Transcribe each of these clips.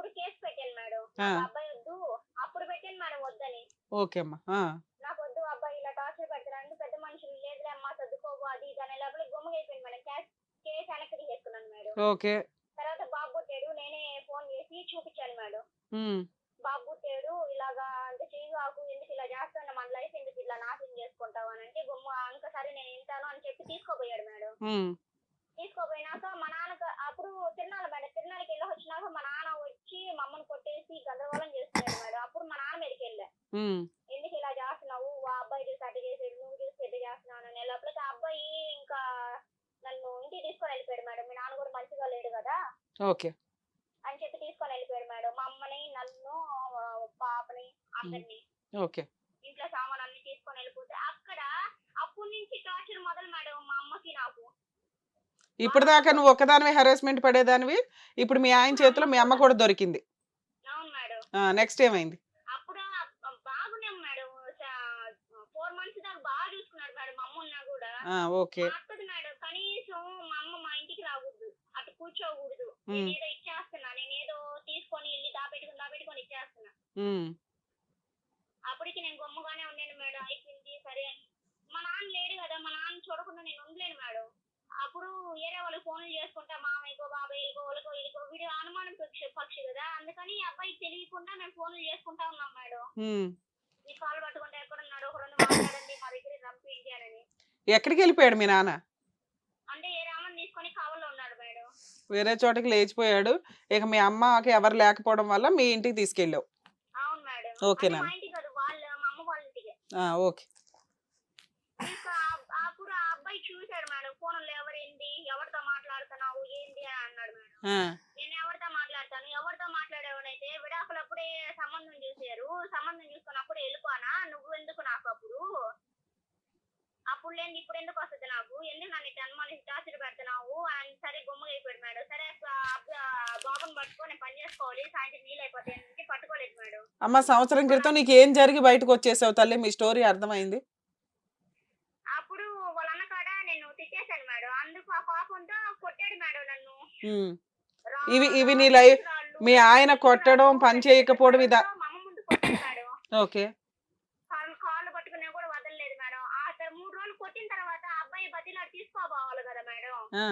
అప్పుడు కేసు పెట్టాను మేడం. అబ్బాయి వద్దు. అప్పుడు పెట్టాను మేడం వద్దని. ఓకే అమ్మా. ఆ, నాకు వద్దు అబ్బాయి ఇలా టార్చర్ పెడతారంటే పెద్ద మనుషులు లేదులే అమ్మా చదువుకోవు అది ఇది అనే లోపల గమ్ముగా అయిపోయింది మేడం. కేసు కేసు వెనక్కి తీసుకున్నాను మేడం. ఓకే. తర్వాత బాబు పుట్టాడు. నేనే ఫోన్ చేసి చూపించాను మేడం. ఉమ్, బాబు పుట్టాడు. ఇలాగా అంటే చేయగాకు ఎందుకు ఇలా చేస్తాను మన లైఫ్ ఎందుకు ఇట్లా నాశనం చేసుకుంటావు అని అంటే గుమ్మ ఇంకోసారి నేను వింటాను అని చెప్పి తీసుకోపోయాడు మేడం. ఉమ్, తీసుకోపోయినాక మా నాన్న అప్పుడు తిరునాళ్ళ మేడం తిరునాళ్ళకి వెళ్ళి వచ్చినాక మా నాన్న వచ్చి మా అమ్మని కొట్టేసి గందరగోళం చేస్తున్నాడు మేడం అప్పుడు మా నాన్న మీదకి వెళ్ళా. ఎందుకు ఇలా చేస్తున్నావు? ఆ అబ్బాయి చూసి అట్ట చేసాడు నువ్వు చూసి ఎట్ట చేస్తున్నావు అనే లోపలికి ఆ అబ్బాయి ఇంకా నన్ను ఇంటికి తీసుకొని వెళ్ళిపోయాడు మేడం. మీ నాన్న కూడా మంచిగా లేడు కదా ఓకే. అని చెప్పి తీసుకొని వెళ్ళిపోయాడు మేడం. మా అమ్మని నన్ను పాపని అందరిని. ఓకే ఇంట్లో సామాన్ అన్ని తీసుకొని వెళ్ళిపోతే అక్కడ అప్పటి నుంచి టార్చర్ మొదలు మేడం మా అమ్మకి నాకు ఇప్పుడు దాకా నువ్వు ఒక్కదానివే హెరాస్మెంట్ పడేదానివి. ఇప్పుడు మీ ఆయన చేతిలో మీ అమ్మ కూడా దొరికింది. అవును మేడం. నెక్స్ట్ ఏమైంది? ఓకే. కనీసం మా అమ్మ మా ఇంటికి రాకూడదు. అటు కూర్చోకూడదు. నేనేదో ఇచ్చేస్తున్నా. నేనేదో తీసుకొని వెళ్ళి దాపెట్టుకుని దాపెట్టుకొని ఇచ్చేస్తున్నా. అప్పటికి నేను గమ్ముగానే ఉన్నాను మేడం. అయిపోయింది. సరే అని. మా నాన్న లేడు కదా. మా నాన్న చూడకుండా నేను ఉండలేను మేడం. అప్పుడు వేరే వాళ్ళు ఫోన్లు చేసుకుంటా మామయ్యకో బాబాయ్యకో వాళ్ళకో వీళ్ళకో వీడు అనుమానం పక్షి పక్షి కదా అందుకని అబ్బాయికి తెలియకుండా మేము ఫోన్లు చేసుకుంటా ఉన్నాం మేడం. మీ కాల్ పట్టుకుంటే ఎక్కడ ఉన్నాడు ఒక రెండు మాట్లాడండి మా దగ్గర రంపించి అని. ఎక్కడికి వెళ్ళిపోయాడు మీ నాన్న? అంటే ఏ రామన్ తీసుకొని కావల్లో ఉన్నాడు మేడం. వేరే చోటకి లేచిపోయాడు. ఇక మీ అమ్మకి ఎవరు లేకపోవడం వల్ల మీ ఇంటికి తీసుకెళ్ళావు. అవును మేడం. ఓకేనా? అంటే మా ఇంటికి కాదు వాళ్ళ మా అమ్మ వాళ్ళ ఇంటికి. ఓకే ఇంకా ఆ- అప్పుడు ఆ అబ్బాయి చూశాడు మేడం. ఫోన్లో ఎవరేంది? ఎవరితో మాట్లాడుతున్నావు? ఏంది అని అన్నాడు మేడం. నేను ఎవరితో మాట్లాడతాను? ఎవరితో మాట్లాడేవాడైతే విడాకులు అప్పుడే సంబంధం చూసారు సంబంధం చూసుకున్నప్పుడు వెళ్ళిపోనా? నువ్వు ఎందుకు నాకు అప్పుడు? అప్పుడు లేని ఇప్పుడు ఎందుకు వస్తుంది నాకు? ఎందుకు నన్ను ఇట్లా అనుమానించి టార్చర్ పెడుతున్నావు? అని సరే గుమ్మగా అయిపోయాడు మేడం. సరే బాబుని పట్టుకొని పని చేసుకోవాలి. సాయంత్రం నీళ్ళు అయిపోతాయి పట్టుకోలేదు మేడం. అమ్మ సంవత్సరం క్రితం నీకు ఏం జరిగి బయటకు వచ్చేసావు తల్లి? మీ స్టోరీ అర్థమైంది అప్పుడు వాళ్ళ అన్న కాడ నేను తిట్టేశాను మేడం అందుకు ఆ కోపంతో కొట్టాడు మేడం నన్ను ఉమ్, రా- ఇవి- ఇవి నీ లైఫ్- మీ ఆయన కొట్టడం పని చేయకపోవడం ఇదా? ఓకే. కాళ్ళు కాళ్ళు పట్టుకునే కూడా వదలలేదు మేడం. ఆ మూడు రోజులు కొట్టిన తర్వాత అబ్బాయి బతిలా తీసుకోపోవాలి కదా మేడం ఆ,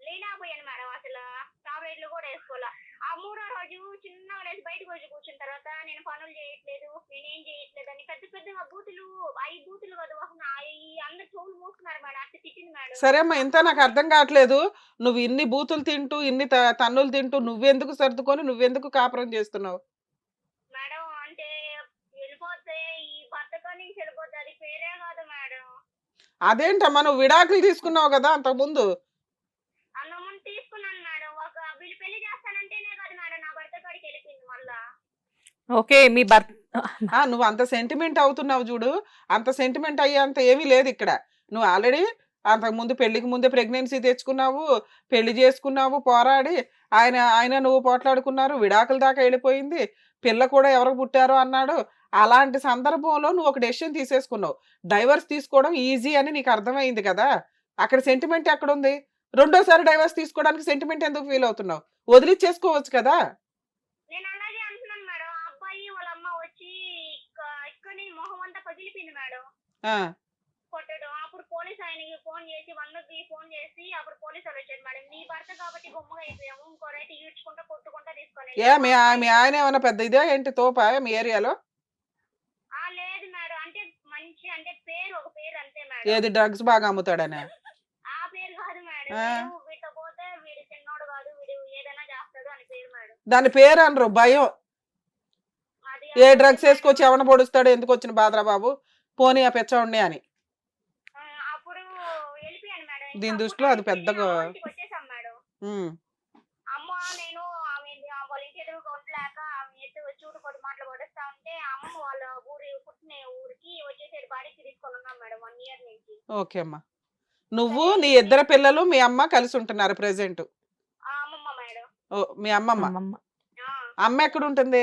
లేనాపోయాను మేడం అసలు టాబ్లెట్లు కూడా వేసుకోవాలా ఆ మూడో రోజు చిన్నగా లేచి బయటకు వచ్చి కూర్చున్న తర్వాత నేను పనులు చేయట్లేదు నేనేం చేయట్లేదు అని పెద్ద పెద్దగా బూతులు ఐదు బూతులు కదా వస్తున్నా ఈ అందరు చెవులు మూసుకున్నారు మేడం అట్లా తిట్టింది మేడం సరే అమ్మా ఇంత నాకు అర్థం కావట్లేదు. నువ్వు ఇన్ని బూతులు తింటూ ఇన్ని త- తన్నులు తింటూ నువ్వెందుకు సర్దుకొని నువ్వెందుకు కాపురం చేస్తున్నావు? మేడం అంటే వెళ్ళిపోతే ఈ భర్తతో నుంచి వెళ్ళిపోతే అది పేరే కాదు మేడం. అదేంటమ్మా నువ్వు విడాకులు తీసుకున్నావు కదా అంతకుముందు? అన్నమ్మని తీసుకున్నాను మేడం. ఒక వీళ్ళు పెళ్ళి చేస్తానంటేనే కాదు మేడం నా భర్త కాడికి వెళ్ళిపోయింది మళ్ళా. ఓకే మీ భర్త నువ్వు అంత సెంటిమెంట్ అవుతున్నావు చూడు. అంత సెంటిమెంట్ అయ్యేంత ఏమీ లేదు ఇక్కడ. నువ్వు ఆల్రెడీ అంతకు ముందు పెళ్ళికి ముందే ప్రెగ్నెన్సీ తెచ్చుకున్నావు పెళ్ళి చేసుకున్నావు పోరాడి ఆయన ఆయన నువ్వు పోట్లాడుకున్నారు విడాకుల దాకా వెళ్ళిపోయింది పిల్ల కూడా ఎవరు పుట్టారో అన్నాడు. అలాంటి సందర్భంలో నువ్వు ఒక డెసిషన్ తీసేసుకున్నావు. డైవర్స్ తీసుకోవడం ఈజీ అని నీకు అర్థమైంది కదా! అక్కడ సెంటిమెంట్ ఎక్కడుంది? రెండోసారి డైవర్స్ తీసుకోవడానికి సెంటిమెంట్ ఎందుకు ఫీల్ అవుతున్నావు? వదిలిచ్చేసుకోవచ్చు కదా నేను అలాగే అంటున్నాను మేడం ఆ అబ్బాయి వాళ్ళ అమ్మ వచ్చి ఇక్క- ఇక్కడి పగిలిపోయింది మేడం. కొట్టడం. అప్పుడు పోలీస్ ఆయనకి ఫోన్ చేసి వందకి ఫోన్ చేసి అప్పుడు పోలీస్ వాళ్ళు వచ్చారు మేడం. నీ భర్త కాబట్టి గుమ్మగా అయిపోయాము. ఇంకో రైతు ఈడ్చుకుంటా కొట్టుకుంటా తీసుకొని ఏ మీ ఆ- మీ ఆయన ఏమైనా పెద్ద ఇదే ఏంటి? తోపా మీ ఏరియాలో? ఆ లేదు మేడం. అంటే మంచి అంటే పేరు ఒక పేరు అంతే మేడం. ఏది డ్రగ్స్ బాగా అమ్ముతాడనే? ఆ పేరు కాదు మేడం. ఆ. వీడు వీటితో పోతే వీడు చిన్నోడు కాదు వీడు ఏదైనా చేస్తాడు అని పేరు మేడం. దాని పేరు అనరు భయం. ఏ డ్రగ్స్ వేసుకొచ్చి ఎవన పొడుస్తాడు? ఎందుకు వచ్చిన బాధరా బాబు? పోనీ ఆ పెచ్చవండి అని. దీని దృష్టిలో అది పెద్దగా- ఓకే అమ్మా. నువ్వు నీ ఇద్దరు పిల్లలు మీ అమ్మ కలిసి ఉంటున్నారు ప్రెసెంట్ మీ అమ్మమ్మ. అమ్మ ఎక్కడ ఉంటుంది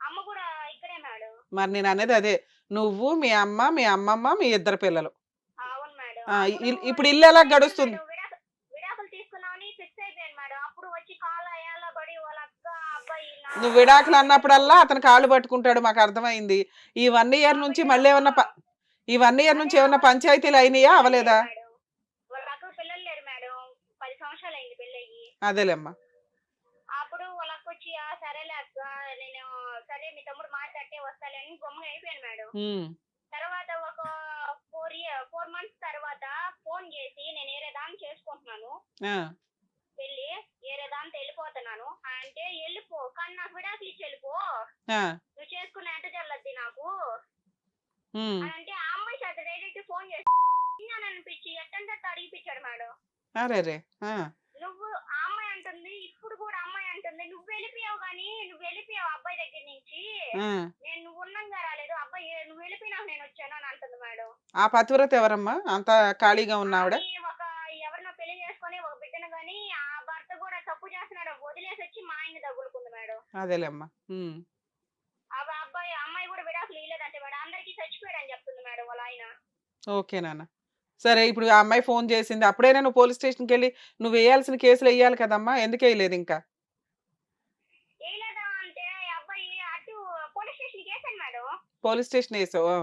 అమ్మ కూడా ఇక్కడే మేడం మరి నేను అనేది అదే. నువ్వు మీ అమ్మ మీ అమ్మమ్మ మీ ఇద్దరు పిల్లలు. అవును మేడం. ఆ, అప్పుడు ఇల్- ఇప్పుడు ఇల్లు ఎలా గడుస్తుంది? మేడం, విడాకు- విడాకులు తీసుకున్నామని ఫిక్స్ అయిపోయాను మేడం. అప్పుడు వచ్చి కాళ్ళ అయ్యాల పడి వాళ్ళ అక్క నువ్వు విడాకులు అన్నప్పుడల్లా అతను కాళ్ళు పట్టుకుంటాడు మాకు అర్థమైంది. ఈ వన్ ఇయర్ నుంచి మళ్ళీ ఏమన్నా ప- ఈ వన్ ఇయర్ నుంచి ఏమన్నా పంచాయతీలు అయినాయా? అవలేదా? మేడం. వాళ్ళ అక్క పిల్లలు లేరు మేడం. పది సంవత్సరాలు అయింది పెళ్ళయ్యి. అదేలేమ్మా అప్పుడు వాళ్ళకి వచ్చి "ఆ, సరేలే అక్క నేను సరే మీ తమ్ముడు మాట్లాడితే వస్తాలే అని ఉమ్, తర్వాత ఒక ఫోర్ ఇయర్ ఫోర్ మంత్స్ తర్వాత ఫోన్ చేసి నేను ఏరే దాన్ని చేసుకుంటున్నాను వెళ్ళి ఏరే దాంతో వెళ్ళిపోతున్నాను. అంటే వెళ్ళిపో కానీ నాకు విడాకులు ఇచ్చి వెళ్ళిపో. నువ్వు చేసుకున్న ఎంత జల్లద్ది నాకు. అంటే ఆ అమ్మాయి చేత డైరెక్ట్ ఫోన్ చేసి అని అనిపించి ఎట్టంటే అడిగిపించాడు మేడం. అరే నువ్వు ఆ అమ్మాయి అంటుంది ఇప్పుడు కూడా అమ్మాయి అంటుంది నువ్వు వెళ్ళిపోయావు కానీ నువ్వు వెళ్ళిపోయావు అబ్బాయి దగ్గర నుంచి ఆ. నేను నువ్వు ఉన్నంగా రాలేదు అబ్బాయి ఏ- నువ్వు వెళ్ళిపోయినావు నేను వచ్చాను అని అంటుంది మేడం ఆ పతివ్రత ఎవరమ్మా? అంత ఖాళీగా ఉన్న ఆవిడ ఒక ఎవరినో పెళ్ళి చేసుకొని ఒక బిడ్డను గాని ఆ భర్త కూడా తప్పు చేస్తున్నాడు. వదిలేసి వచ్చి మా ఆయన తగులుకుంది మేడం. అదేలేమ్మా. ఉమ్, ఆ అబ్బాయి అమ్మాయి కూడా విడాకులు ఇవ్వలేదంటే మేడం. అందరికీ చెప్తుంది మేడం వాళ్ళ ఆయన. ఓకే నాన్న. సరే ఇప్పుడు ఆ అమ్మాయి ఫోన్ చేసింది. అప్పుడైనా నువ్వు పోలీస్ స్టేషన్కి వెళ్ళి నువ్వు వేయాల్సిన కేసులు వేయాలి కదమ్మా? ఎందుకు వేయలేదు ఇంకా? వేయలేదా అంటే ఆ అబ్బాయి అటు పోలీస్ స్టేషన్ వేసాను మేడం. పోలీస్ స్టేషన్ వేసావు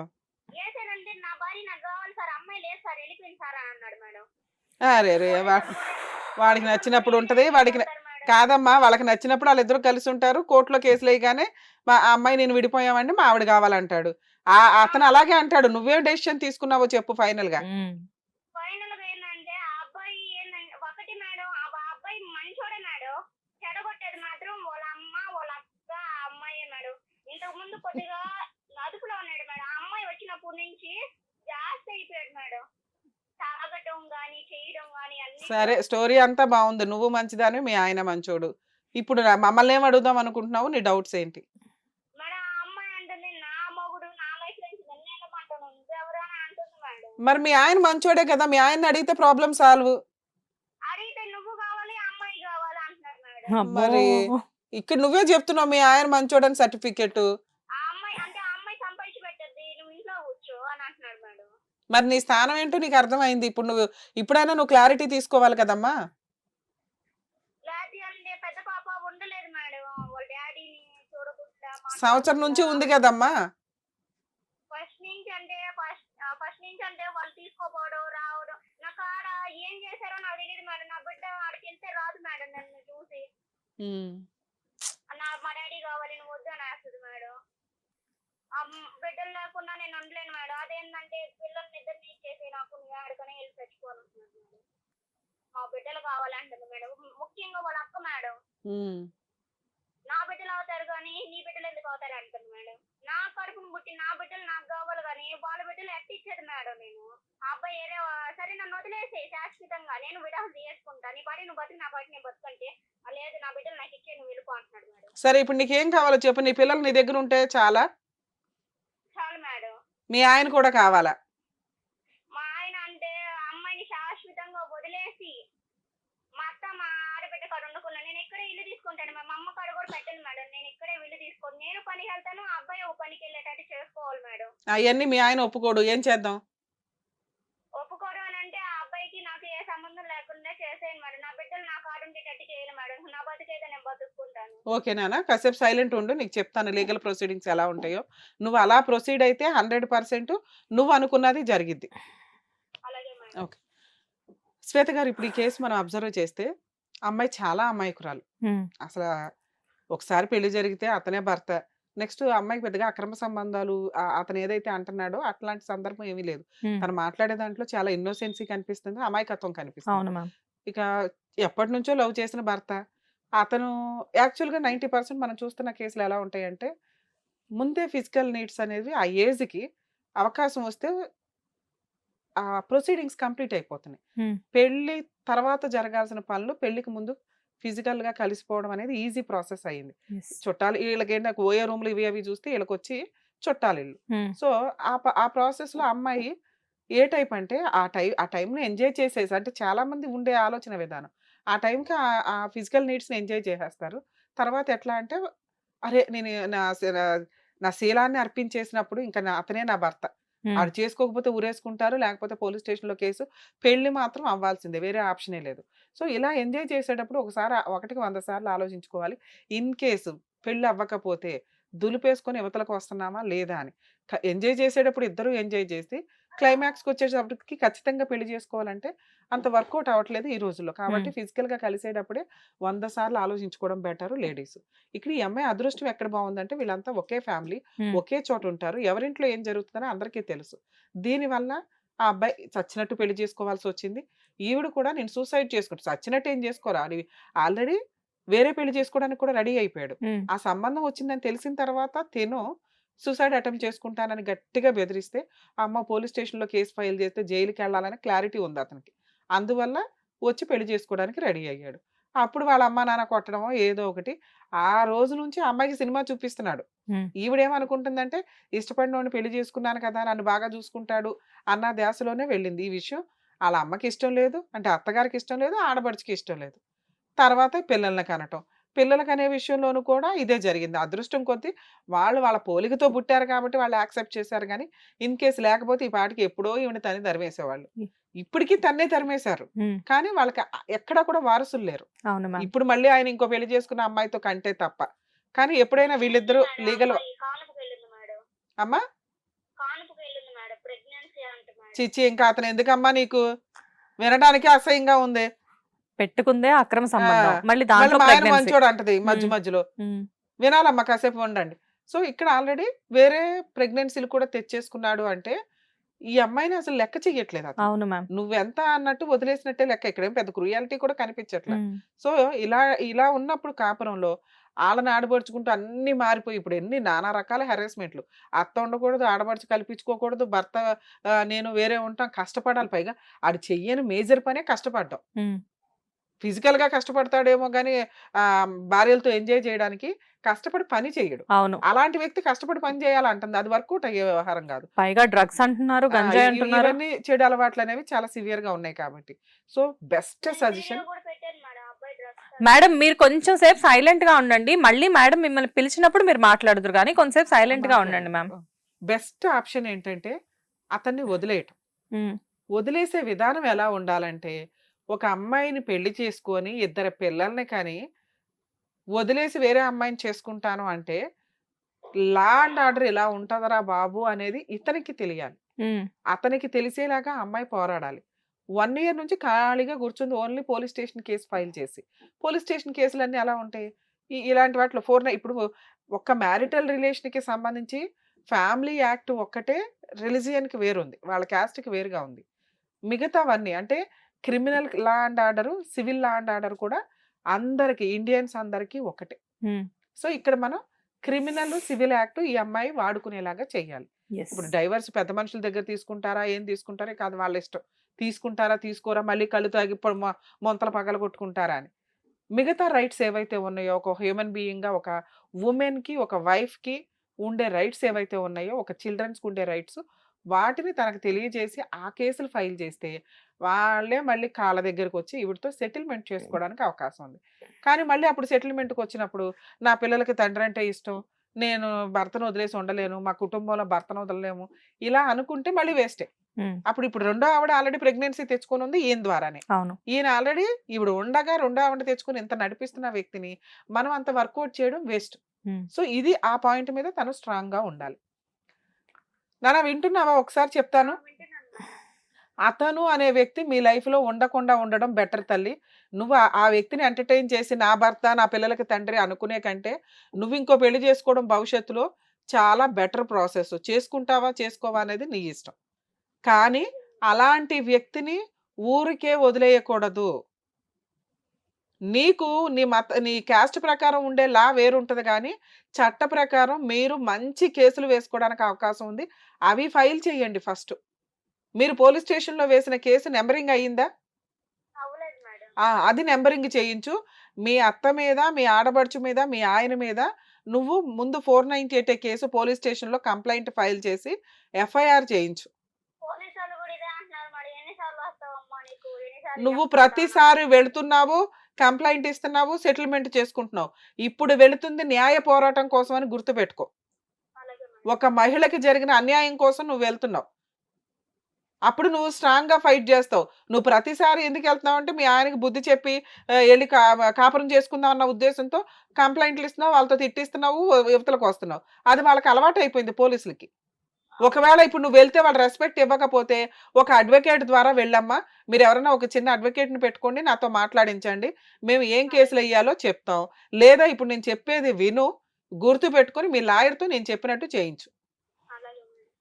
వేసానంటే నా భార్య నాకు కావాలి సార్ అమ్మాయి లేదు సార్ వెళ్ళిపోయింది సార్ అని అన్నాడు మేడం అరే రే వాడికి నచ్చినప్పుడు ఉంటది వాడికి కాదమ్మా వాళ్ళకి నచ్చినప్పుడు వాళ్ళిద్దరూ కలిసి ఉంటారు కోర్టులో కేసులు వేయగానే మా అమ్మాయి నేను విడిపోయామండి మా ఆవిడ కావాలంటాడు. ఆ అతను అలాగే అంటాడు నువ్వే డెసిషన్ తీసుకున్నావో చెప్పు ఫైనల్గా ఉమ్. ఫైనల్గా ఏంటంటే ఆ అబ్బాయి ఏంటంటే ఒకటి మేడం ఆ బా- అబ్బాయి మంచోడే మేడం చెడగొట్టేది మాత్రం వాళ్ళ అమ్మ వాళ్ళ అక్క ఆ అమ్మాయే మేడం ఇంతకు ముందు కొద్దిగా అదుపులో ఉన్నాడు మేడం ఆ అమ్మాయి వచ్చినప్పటి నుంచి జాస్తి అయిపోయాడు మేడం తాగటం గాని చేయడం గాని అన్ని సరే స్టోరీ అంతా బాగుంది. నువ్వు మంచిదాని మీ ఆయన మంచోడు. ఇప్పుడు నా- మమ్మల్ని ఏం అడుగుదాం అనుకుంటున్నావు? నీ డౌట్స్ ఏంటి? మేడం ఆ అమ్మాయి అంటుంది నా మొగుడు నా లైఫ్ నుంచి నన్ను వెళ్ళమంటాను నువ్వెవరు అని అంటుంది మేడం మరి మీ ఆయన మంచోడే కదా మీ ఆయన అడిగితే ప్రాబ్లం సాల్వ్. అడిగితే నువ్వు కావాలి ఆ అమ్మాయి కావాలి అంటున్నారు మేడం అబ్బో. మరి ఇక్కడ నువ్వే చెప్తున్నావు మీ ఆయన మంచోడని సర్టిఫికెట్ ఆ అమ్మాయి అంటే ఆ అమ్మాయి సంపాదించి పెట్టద్ది నువ్వు ఇంట్లో కూర్చో అని అంటున్నాడు మేడం మరి నీ స్థానం ఏంటో నీకు అర్థమైంది. ఇప్పుడు నువ్వు ఇప్పుడైనా నువ్వు క్లారిటీ తీసుకోవాలి కదమ్మా. సంవత్సరం నుంచి ఉంది కదమ్మా. ఫస్ట్ నుంచి అంటే ఫస్ట్ నుంచి అంటే వాళ్ళు తీసుకోపోవడం రావడం ఆడ ఏం చేశారో నాకు తెలియదు మేడం. నా బిడ్డ ఆడికి వెళ్తే రాదు మేడం నన్ను చూసి. నా మా డాడీ కావాలి నువ్వు వద్దు అని వేస్తుంది మేడం. బిడ్డలు లేకుండా నేను ఉండలేను మేడం. అదేంటంటే పిల్లల్ని ఇద్దరిని ఇచ్చేసి నాకు ఆడుకొని వెళ్ళి మేడం. మా బిడ్డలు కావాలంటుంది మేడం. ముఖ్యంగా వాళ్ళ అక్క మేడం. నా బిడ్డలు అవుతారు కానీ నీ బిడ్డలు ఎందుకు అవుతారు అంటుంది మేడం. నా కడుపును పుట్టి నా బిడ్డలు నాకు కావాలి కానీ వాళ్ళ బిడ్డలు ఎట్టి ఇచ్చేది మేడం నేను. ఆ అబ్బాయి ఏరే సరే నన్ను వదిలేసే శాశ్వతంగా. నేను విడాకులు చేసుకుంటా నీ పాటి నువ్వు బతుకు నా పాటి నేను బతుకంటే "ఆ, లేదు నా బిడ్డలు నాకు ఇచ్చే నువ్వు వెళ్ళిపో అంటున్నాడు మేడం. సరే ఇప్పుడు నీకేం కావాలో చెప్పు. నీ పిల్లలు నీ దగ్గర ఉంటే చాలా. చాలు మేడం. మీ ఆయన కూడా కావాలా? మా ఆయన అంటే అమ్మాయిని శాశ్వతంగా వదిలేసి మా అత్త మా ఆడబిడ్డ కాడ వండుకున్నా నేను ఇక్కడే ఇల్లు తీసుకుంటాను మా అమ్మ కాడ కూడా పెట్టను మేడం. నేను ఇక్కడే ఇల్లు తీసుకొని. నేను పనికి వెళ్తాను ఆ అబ్బాయి ఒక పనికి వెళ్ళేటట్టు చేసుకోవాలి మేడం. అవన్నీ మీ ఆయన ఒప్పుకోడు. ఏం చేద్దాం ఒప్పుకోరు అని అంటే ఆ అబ్బాయికి నాకు ఏ సంబంధం లేకుండా చేసేయండి మేడం. నా బిడ్డలు నా చేయాలి మేడం. నా బతుకైతే నేను బతుక్కుంటాను. ఓకే నాన్న కాసేపు సైలెంట్ ఉండు. నీకు చెప్తాను లీగల్ ప్రొసీడింగ్స్ ఎలా ఉంటాయో. నువ్వు అలా ప్రొసీడ్ అయితే హండ్రెడ్ పర్సెంట్ నువ్వు అనుకున్నది జరిగిద్ది. ఓకే. శ్వేత గారు ఇప్పుడు ఈ కేసు మనం అబ్జర్వ్ చేస్తే అమ్మాయి చాలా అమాయకురాలు. అసలు ఒకసారి పెళ్ళి జరిగితే అతనే భర్త. నెక్స్ట్ అమ్మాయికి పెద్దగా అక్రమ సంబంధాలు అతను ఏదైతే అంటున్నాడో అట్లాంటి సందర్భం ఏమీ లేదు. తను మాట్లాడే దాంట్లో చాలా ఇన్నోసెన్సీ కనిపిస్తుంది అమాయకత్వం కనిపిస్తుంది ఇక ఎప్పటి నుంచో లవ్ చేసిన భర్త అతను యాక్చువల్గా నైంటీ పర్సెంట్ మనం చూస్తున్న కేసులు ఎలా ఉంటాయంటే ముందే ఫిజికల్ నీడ్స్ అనేవి ఆ ఏజ్కి అవకాశం వస్తే ఆ ప్రొసీడింగ్స్ కంప్లీట్ అయిపోతున్నాయి. పెళ్ళి తర్వాత జరగాల్సిన పనులు పెళ్ళికి ముందు physical గా కలిసిపోవడం అనేది ఈజీ ప్రాసెస్ అయ్యింది చుట్టాలు వీళ్ళకేంటి ఓయే రూమ్లు ఇవి అవి చూస్తే వీళ్ళకి వచ్చి చుట్టాలు ఇల్లు సో ఆ ప్రాసెస్లో అమ్మాయి ఏ టైప్ అంటే ఆ టైం ఆ టైంని ఎంజాయ్ చేసేసి అంటే చాలా మంది ఉండే ఆలోచన విధానం. ఆ టైంకి ఆ ఫిజికల్ నీడ్స్ని ఎంజాయ్ చేసేస్తారు. తర్వాత ఎట్లా అంటే అరే నేను నా- నా శీలాన్ని అర్పించేసినప్పుడు ఇంకా నా అతనే నా భర్త. ఆడు చేసుకోకపోతే ఊరేసుకుంటారు లేకపోతే పోలీస్ స్టేషన్లో కేసు పెళ్ళి మాత్రం అవ్వాల్సిందే వేరే ఆప్షనే లేదు. సో ఇలా ఎంజాయ్ చేసేటప్పుడు ఒకసారి ఒకటికి వంద సార్లు ఆలోచించుకోవాలి. ఇన్ కేసు పెళ్ళి అవ్వకపోతే దులిపేసుకొని యువతలకు వస్తున్నామా లేదా అని. ఎంజాయ్ చేసేటప్పుడు ఇద్దరు ఎంజాయ్ చేసి క్లైమాక్స్కి వచ్చేటప్పటికి ఖచ్చితంగా పెళ్ళి చేసుకోవాలంటే అంత వర్కౌట్ అవ్వట్లేదు ఈ రోజుల్లో. కాబట్టి physical గా కలిసేటప్పుడే వంద సార్లు ఆలోచించుకోవడం బెటర్ లేడీస్. ఇక్కడ ఈ అమ్మాయి అదృష్టం ఎక్కడ బాగుందంటే వీళ్ళంతా ఒకే ఫ్యామిలీ. ఒకే చోట ఉంటారు. ఎవరింట్లో ఏం జరుగుతుందో అందరికీ తెలుసు. దీనివల్ల ఆ అబ్బాయి చచ్చినట్టు పెళ్ళి చేసుకోవాల్సి వచ్చింది. ఈవిడ కూడా నేను సూసైడ్ చేసుకుంటా చచ్చినట్టు ఏం చేసుకోరా? అని ఆల్రెడీ వేరే పెళ్ళి చేసుకోవడానికి కూడా రెడీ అయిపోయాడు. ఆ సంబంధం వచ్చిందని తెలిసిన తర్వాత తిను సూసైడ్ అటెంప్ట్ చేసుకుంటానని గట్టిగా బెదిరిస్తే అమ్మ పోలీస్ స్టేషన్లో కేసు ఫైల్ చేస్తే జైలుకి వెళ్ళాలని క్లారిటీ ఉంది అతనికి. అందువల్ల వచ్చి పెళ్ళి చేసుకోవడానికి రెడీ అయ్యాడు. అప్పుడు వాళ్ళ అమ్మ నాన్న కొట్టడమో ఏదో ఒకటి ఆ రోజు నుంచి అమ్మాయికి సినిమా చూపిస్తున్నాడు. ఈవిడేమనుకుంటుందంటే ఇష్టపడినోడిని పెళ్ళి చేసుకున్నాను కదా నన్ను బాగా చూసుకుంటాడు అన్న ధ్యాసలోనే వెళ్ళింది ఈ విషయం. వాళ్ళ అమ్మకి ఇష్టం లేదు అంటే అత్తగారికి ఇష్టం లేదు ఆడపడిచికి ఇష్టం లేదు. తర్వాత పిల్లల్ని కనటం. పిల్లలకి అనే విషయంలోనూ కూడా ఇదే జరిగింది. అదృష్టం కొద్దీ వాళ్ళు వాళ్ళ పోలికతో పుట్టారు కాబట్టి వాళ్ళు యాక్సెప్ట్ చేశారు కానీ ఇన్ కేసు లేకపోతే ఈ పాటికి ఎప్పుడో ఈవిడ తన్ని తరిమేసేవాళ్ళు. ఇప్పటికీ తన్నే తరిమేశారు. కానీ వాళ్ళకి ఎక్కడ కూడా వారసులు లేరు. ఇప్పుడు మళ్ళీ ఆయన ఇంకో పెళ్ళి చేసుకున్న అమ్మాయితో కంటే తప్ప. కానీ ఎప్పుడైనా వీళ్ళిద్దరూ లీగల్ అమ్మా? చిచ్చి ఇంకా అతను ఎందుకమ్మా నీకు? వినడానికి అసహ్యంగా ఉంది. పెట్టుకుందే అక్రమ సంబంధం. మళ్ళీ దాంట్లో. మంచోడు అంటది మధ్య. మధ్యలో. వినాలమ్మా కాసేపు ఉండండి. సో ఇక్కడ ఆల్రెడీ వేరే ప్రెగ్నెన్సీలు కూడా తెచ్చేసుకున్నాడు అంటే ఈ అమ్మాయిని అసలు లెక్క చెయ్యట్లేదు అవును మ్యామ్. నువ్వెంత అన్నట్టు వదిలేసినట్టే లెక్క. ఇక్కడేం పెద్ద క్రుయాలిటీ కూడా కనిపించట్లేదు సో ఇలా ఇలా ఉన్నప్పుడు కాపురంలో వాళ్ళని ఆడబడుచుకుంటూ అన్ని మారిపోయి ఇప్పుడు ఎన్ని నానా రకాల హెరాస్మెంట్లు అత్త ఉండకూడదు ఆడబడుచు కల్పించుకోకూడదు భర్త నేను వేరే ఉంటాం కష్టపడాలి పైగా. ఆడు చెయ్యని మేజర్ పనే కష్టపడ్డాం. ఉమ్, ఫిజికల్గా కష్టపడతాడేమో కానీ ఆ భార్యలతో ఎంజాయ్ చేయడానికి కష్టపడి పని చేయడు. అవును. అలాంటి వ్యక్తి కష్టపడి పని చేయాలంటుంది. అది వర్కౌట్ అయ్యే వ్యవహారం కాదు. పైగా డ్రగ్స్ అంటున్నారు గంజాయి అంటున్నారు. ఇవన్నీ చెడు అలవాట్లు అనేవి చాలా సివియర్గా ఉన్నాయి కాబట్టి. సో బెస్ట్ సజెషన్ మేడం మీరు కొంచెం సేపు సైలెంట్గా ఉండండి. మళ్ళీ మేడం మిమ్మల్ని పిలిచినప్పుడు మీరు మాట్లాడుదురు కానీ కొంచెంసేపు సైలెంట్గా ఉండండి మ్యామ్. బెస్ట్ ఆప్షన్ ఏంటంటే అతన్ని వదిలేయటం. వదిలేసే విధానం ఎలా ఉండాలంటే ఒక అమ్మాయిని పెళ్ళి చేసుకొని ఇద్దరు పిల్లల్ని కానీ వదిలేసి వేరే అమ్మాయిని చేసుకుంటాను అంటే లా అండ్ ఆర్డర్ ఇలా ఉంటుందరా బాబు అనేది ఇతనికి తెలియాలి. అతనికి తెలిసేలాగా అమ్మాయి పోరాడాలి. వన్ ఇయర్ నుంచి ఖాళీగా కూర్చుంది only police station case file చేసి. పోలీస్ స్టేషన్ కేసులన్నీ ఎలా ఉంటాయి? ఇలాంటి వాటిలో ఫోర్ ఇప్పుడు ఒక్క మ్యారిటల్ రిలేషన్కి సంబంధించి ఫ్యామిలీ యాక్ట్ ఒక్కటే రిలీజియన్కి వేరుంది. వాళ్ళ క్యాస్ట్కి వేరుగా ఉంది. మిగతావన్నీ అంటే criminal law and order civil law and order కూడా అందరికి ఇండియన్స్ అందరికీ ఒకటే. సో ఇక్కడ మనం క్రిమినల్ సివిల్ యాక్ట్ ఈ అమ్మాయి వాడుకునేలాగా చెయ్యాలి ఇప్పుడు డైవర్స్ పెద్ద మనుషుల దగ్గర తీసుకుంటారా ఏం తీసుకుంటారో కాదు వాళ్ళ ఇష్టం. తీసుకుంటారా తీసుకోరా మళ్ళీ కళ్ళు తాగి మొంతల పగల కొట్టుకుంటారా అని. మిగతా రైట్స్ ఏవైతే ఉన్నాయో ఒక హ్యూమన్గా ఒక ఉమెన్కి ఒక వైఫ్కి ఉండే రైట్స్ ఏవైతే ఉన్నాయో ఒక చిల్డ్రన్స్కి ఉండే రైట్స్ వాటిని తనకు తెలియజేసి ఆ కేసులు ఫైల్ చేస్తే వాళ్ళే మళ్ళీ కాళ్ళ దగ్గరకు వచ్చి ఈవిడతో సెటిల్మెంట్ చేసుకోవడానికి అవకాశం ఉంది. కానీ మళ్ళీ అప్పుడు సెటిల్మెంట్కి వచ్చినప్పుడు నా పిల్లలకి తండ్రి అంటే ఇష్టం నేను భర్తను వదిలేసి ఉండలేను మా కుటుంబంలో భర్తను వదలలేము ఇలా అనుకుంటే మళ్ళీ వేస్టే. అప్పుడు ఇప్పుడు రెండో ఆవిడ ఆల్రెడీ ప్రెగ్నెన్సీ తెచ్చుకొని ఉంది ఈయన ద్వారానే. అవును. ఈయన ఆల్రెడీ ఇప్పుడు ఉండగా రెండో ఆవిడ తెచ్చుకొని ఇంత నడిపిస్తున్న వ్యక్తిని మనం అంత వర్కౌట్ చేయడం వేస్ట్. సో ఇది ఆ పాయింట్ మీద తను స్ట్రాంగ్గా ఉండాలి. నానా వింటున్నావా? ఒకసారి చెప్తాను. అతను అనే వ్యక్తి మీ లైఫ్లో ఉండకుండా ఉండడం బెటర్ తల్లి. నువ్వు ఆ- ఆ వ్యక్తిని ఎంటర్టైన్ చేసి నా భర్త నా పిల్లలకి తండ్రి అనుకునే కంటే నువ్వు ఇంకో పెళ్ళి చేసుకోవడం భవిష్యత్తులో చాలా బెటర్ ప్రాసెస్. చేసుకుంటావా చేసుకోవా అనేది నీ ఇష్టం. కానీ అలాంటి వ్యక్తిని ఊరికే వదిలేయకూడదు. నీకు నీ మత నీ క్యాస్ట్ ప్రకారం ఉండే లా వేరుంటది కానీ చట్ట ప్రకారం మీరు మంచి కేసులు వేసుకోవడానికి అవకాశం ఉంది. అవి ఫైల్ చేయండి ఫస్ట్. మీరు పోలీస్ స్టేషన్లో వేసిన కేసు నెంబరింగ్ అయ్యిందా? అది నెంబరింగ్ చేయించు. మీ అత్త మీద మీ ఆడబడుచు మీద మీ ఆయన మీద నువ్వు ముందు four ninety eight case police స్టేషన్లో కంప్లైంట్ ఫైల్ చేసి ఎఫ్ఐఆర్ చేయించు. నువ్వు? ప్రతిసారి వెళుతున్నావు. కంప్లైంట్ ఇస్తున్నావు సెటిల్మెంట్ చేసుకుంటున్నావు. ఇప్పుడు వెళుతుంది న్యాయ పోరాటం కోసం అని గుర్తుపెట్టుకో. ఒక మహిళకి జరిగిన అన్యాయం కోసం నువ్వు వెళ్తున్నావు. అప్పుడు నువ్వు స్ట్రాంగ్గా ఫైట్ చేస్తావు. నువ్వు ప్రతిసారి ఎందుకు వెళ్తున్నావు అంటే మీ ఆయనకి బుద్ధి చెప్పి వెళ్ళి కాపురం చేసుకుందాం అన్న ఉద్దేశంతో కంప్లైంట్లు ఇస్తున్నావు వాళ్ళతో తిట్టిస్తున్నావు యువతలకు వస్తున్నావు. అది వాళ్ళకి అలవాటు అయిపోయింది పోలీసులకి. ఒకవేళ ఇప్పుడు నువ్వు వెళ్తే వాళ్ళు రెస్పెక్ట్ ఇవ్వకపోతే ఒక అడ్వకేట్ ద్వారా వెళ్ళమ్మా. మీరు ఎవరైనా ఒక చిన్న advocate ని పెట్టుకోండి నాతో మాట్లాడించండి. మేము ఏం కేసులు వేయాలో చెప్తాం. లేదా ఇప్పుడు నేను చెప్పేది విను గుర్తు పెట్టుకొని మీ లాయర్తో నేను చెప్పినట్టు చేయించు.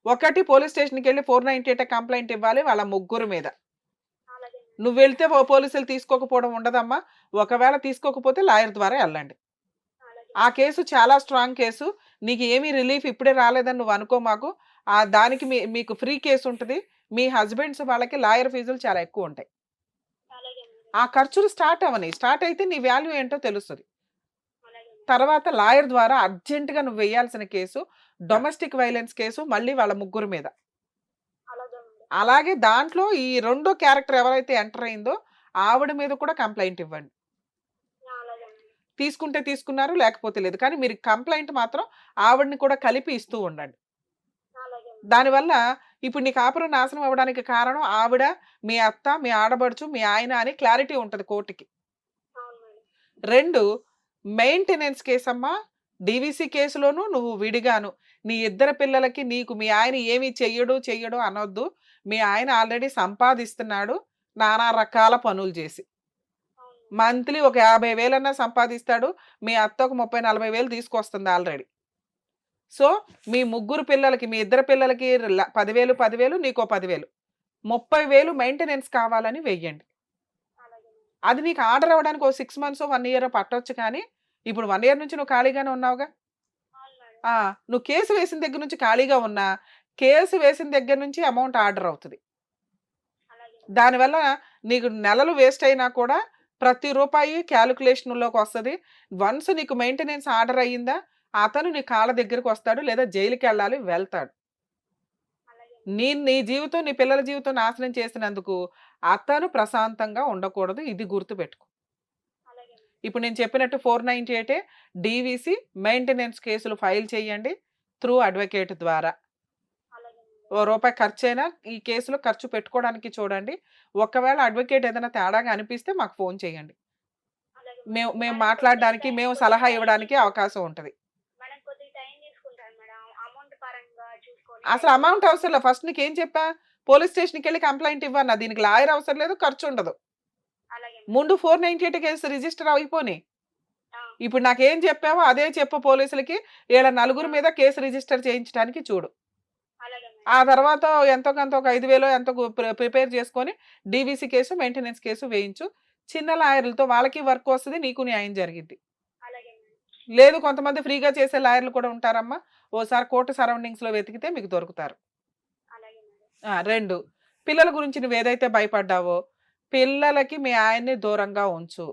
ఒకటి పోలీస్ స్టేషన్కి వెళ్ళి ఫోర్ నైన్టీ ఎయిట్ కంప్లైంట్ ఇవ్వాలి వాళ్ళ ముగ్గురు మీద. నువ్వు వెళ్తే పోలీసులు తీసుకోకపోవడం ఉండదమ్మా. ఒకవేళ తీసుకోకపోతే లాయర్ ద్వారా వెళ్ళండి. ఆ కేసు చాలా స్ట్రాంగ్ కేసు. నీకు ఏమీ రిలీఫ్ ఇప్పుడే రాలేదని నువ్వు అనుకో మాకు దానికి మీ మీకు ఫ్రీ కేసు ఉంటుంది. మీ హస్బెండ్స్ వాళ్ళకి లాయర్ ఫీజులు చాలా ఎక్కువ ఉంటాయి ఆ ఖర్చులు స్టార్ట్ అవని స్టార్ట్ అయితే నీ వాల్యూ ఏంటో తెలుస్తుంది. తర్వాత లాయర్ ద్వారా అర్జెంటుగా నువ్వు వేయాల్సిన కేసు డొమెస్టిక్ వైలెన్స్ కేసు మళ్ళీ వాళ్ళ ముగ్గురు మీద. అలాగే దాంట్లో ఈ రెండో క్యారెక్టర్ ఎవరైతే ఎంటర్ అయిందో ఆవిడ మీద కూడా కంప్లైంట్ ఇవ్వండి. తీసుకుంటే తీసుకున్నారు లేకపోతే లేదు. కానీ మీరు కంప్లైంట్ మాత్రం ఆవిడని కూడా కలిపి ఇస్తూ ఉండండి. దానివల్ల ఇప్పుడు నీ కాపురం నాశనం అవ్వడానికి కారణం ఆవిడ మీ అత్త మీ ఆడబడుచు మీ ఆయన అని క్లారిటీ ఉంటుంది కోర్టుకి. రెండు మెయింటెనెన్స్ కేసు అమ్మా డివిసి కేసులోను నువ్వు విడిగాను. నీ ఇద్దరు పిల్లలకి నీకు మీ ఆయన ఏమి చెయ్యడు చెయ్యడు అనొద్దు. మీ ఆయన ఆల్రెడీ సంపాదిస్తున్నాడు నానా రకాల పనులు చేసి. మంత్లీ ఒక యాభై వేలన్నా సంపాదిస్తాడు మీ అత్త ఒక ముప్పై నలభై వేలు తీసుకొస్తుంది ఆల్రెడీ. సో మీ ముగ్గురు పిల్లలకి మీ ఇద్దరు పిల్లలకి పదివేలు పదివేలు నీకో పదివేలు. ముప్పై వేలు మెయింటెనెన్స్ కావాలని వెయ్యండి. అది నీకు ఆర్డర్ అవ్వడానికి ఒక సిక్స్ మంత్స్ వన్ ఇయర్ పట్టవచ్చు కానీ ఇప్పుడు వన్ ఇయర్ నుంచి నువ్వు ఖాళీగానే ఉన్నావుగా? నువ్వు కేసు వేసిన దగ్గర నుంచి ఖాళీగా ఉన్నా కేసు వేసిన దగ్గర నుంచి అమౌంట్ ఆర్డర్ అవుతుంది. దానివల్ల నీకు నెలలు వేస్ట్ అయినా కూడా ప్రతి రూపాయి క్యాలిక్యులేషన్లోకి వస్తుంది. వన్స్ నీకు మెయింటెనెన్స్ ఆర్డర్ అయ్యిందా అతను నీ కాళ్ళ దగ్గరికి వస్తాడు లేదా జైలుకి వెళ్ళాలి వెళ్తాడు నీ నీ జీవితం నీ పిల్లల జీవితం నాశనం చేసినందుకు అతను ప్రశాంతంగా ఉండకూడదు ఇది గుర్తుపెట్టుకో. ఇప్పుడు నేను చెప్పినట్టు ఫోర్ నైంటీ ఎయిటే డీవీసీ మెయింటెనెన్స్ కేసులు ఫైల్ చేయండి త్రూ అడ్వకేట్ ద్వారా. ఓ రూపాయి ఖర్చు అయినా ఈ కేసులో ఖర్చు పెట్టుకోవడానికి చూడండి. ఒకవేళ అడ్వకేట్ ఏదైనా తేడాగా అనిపిస్తే మాకు ఫోన్ చేయండి. మేము. మేము మాట్లాడడానికి మేము సలహా ఇవ్వడానికి అవకాశం ఉంటుంది మేడం కొద్దిగా టైం తీసుకుంటాను మేడం అమౌంట్ పరంగా చూసుకొని అసలు అమౌంట్ అవసరం లేదు. ఫస్ట్ నీకు ఏం చెప్పా? పోలీస్ స్టేషన్కి వెళ్ళి కంప్లైంట్ ఇవ్వన్నా దీనికి లాయర్ అవసరం లేదు ఖర్చు ఉండదు. ముందు four ninety eight case register అయిపోయి ఆ, ఇప్పుడు నాకేం చెప్పావో అదే చెప్పు పోలీసులకి. వీళ్ళ నలుగురు మీద కేసు రిజిస్టర్ చేయించడానికి చూడు. ఆ తర్వాత ఎంతో కొంత ఒక ఐదు వేలో ఎంతో ప్రిపేర్ చేసుకొని డీవీసీ కేసు మెయింటెనెన్స్ కేసు వేయించు. చిన్న లాయర్లతో వాళ్ళకి వర్క్ వస్తుంది నీకు న్యాయం జరిగింది లేదు కొంతమంది ఫ్రీగా చేసే లాయర్లు కూడా ఉంటారమ్మా. ఓసారి కోర్టు సరౌండింగ్స్లో వెతికితే మీకు దొరుకుతారు. రెండు. పిల్లల గురించి నువ్వు ఏదైతే భయపడ్డావో పిల్లలకి మీ ఆయన్ని దూరంగా ఉంచు.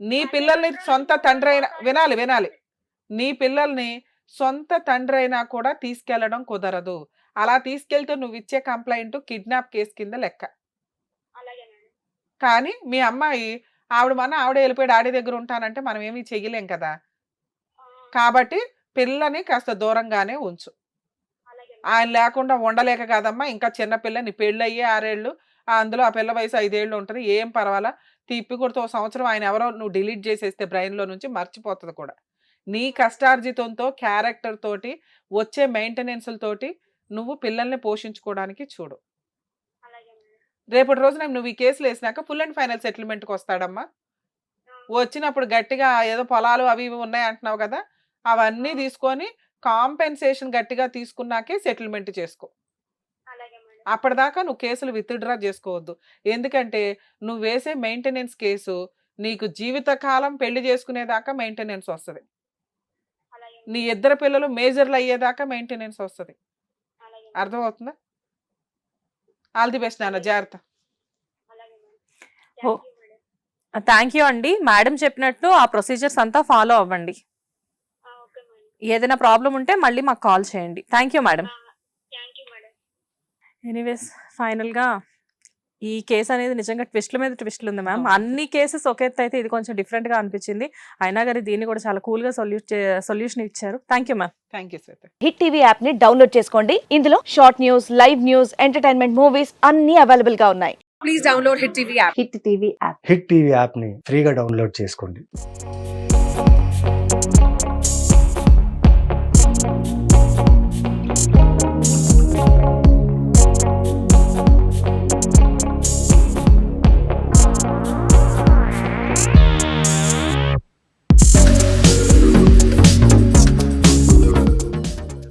నీ పిల్లల్ని సొంత తండ్రి అయినా వినాలి వినాలి. నీ పిల్లల్ని సొంత తండ్రి అయినా కూడా తీసుకెళ్ళడం కుదరదు. అలా తీసుకెళ్తే నువ్వు ఇచ్చే కంప్లైంట్ కిడ్నాప్ కేసు కింద లెక్క. కానీ మీ అమ్మాయి ఆవిడ మన ఆవిడ వెళ్ళిపోయి డాడీ దగ్గర ఉంటానంటే మనం ఏమీ చెయ్యలేం కదా. కాబట్టి పిల్లని కాస్త దూరంగానే ఉంచు. ఆయన లేకుండా ఉండలేక కాదమ్మా ఇంకా చిన్న పిల్ల నీ పెళ్ళి అయ్యే ఆరేళ్ళు అందులో ఆ పిల్ల వయసు ఐదేళ్ళు ఉంటుంది ఏం పర్వాలా? తిప్పి కొడుతూ ఒక సంవత్సరం ఆయన ఎవరో నువ్వు డిలీట్ చేసేస్తే బ్రెయిన్లో నుంచి మర్చిపోతుంది కూడా. నీ కష్టార్జితంతో క్యారెక్టర్ తోటి వచ్చే మెయింటెనెన్స్ తోటి నువ్వు పిల్లల్ని పోషించుకోవడానికి చూడు. రేపటి రోజున నువ్వు ఈ కేసులు వేసినాక ఫుల్ అండ్ ఫైనల్ సెటిల్మెంట్కి వస్తాడమ్మా. వచ్చినప్పుడు గట్టిగా ఏదో పొలాలు అవి ఇవి ఉన్నాయి అంటున్నావు కదా అవన్నీ తీసుకొని కాంపెన్సేషన్ గట్టిగా తీసుకున్నాకే సెటిల్మెంట్ చేసుకో. అప్పటిదాకా నువ్వు కేసులు విత్డ్రా చేసుకోవద్దు. ఎందుకంటే నువ్వు వేసే మెయింటెనెన్స్ కేసు నీకు జీవితకాలం పెళ్ళి చేసుకునేదాకా మెయింటెనెన్స్ వస్తుంది. నీ ఇద్దరు పిల్లలు మేజర్లు అయ్యేదాకా మెయింటెనెన్స్ వస్తుంది. అర్థమవుతుందా? ఆల్ ది బెస్ట్ నాన్న జాగ్రత్త. థ్యాంక్ యూ అండి. మేడం చెప్పినట్టు ఆ ప్రొసీజర్స్ అంతా ఫాలో అవ్వండి. ఆ, ఓకే మేడం ఏదైనా ప్రాబ్లం ఉంటే మళ్ళీ మాకు కాల్ చేయండి. Thank you madam. ఎనీవేస్ ఫైనల్గా ఈ కేసు అనేది నిజంగా ట్విస్ట్ల మీద ట్విస్ట్లు ఉంది మ్యామ్. అన్ని కేసెస్ ఒక అయితే ఇది కొంచెం డిఫరెంట్గా అనిపించింది. అయినా కానీ దీన్ని కూడా చాలా కూల్గా సొల్యూషన్ ఇచ్చారు. Thank you ma'am thank you hit TV యాప్ని డౌన్లోడ్ చేసుకోండి. ఇందులో short news live news entertainment movies అన్ని అవైలబుల్గా ఉన్నాయి. హిట్ టీవీ యాప్ని ఫ్రీగా డౌన్లోడ్ చేసుకోండి.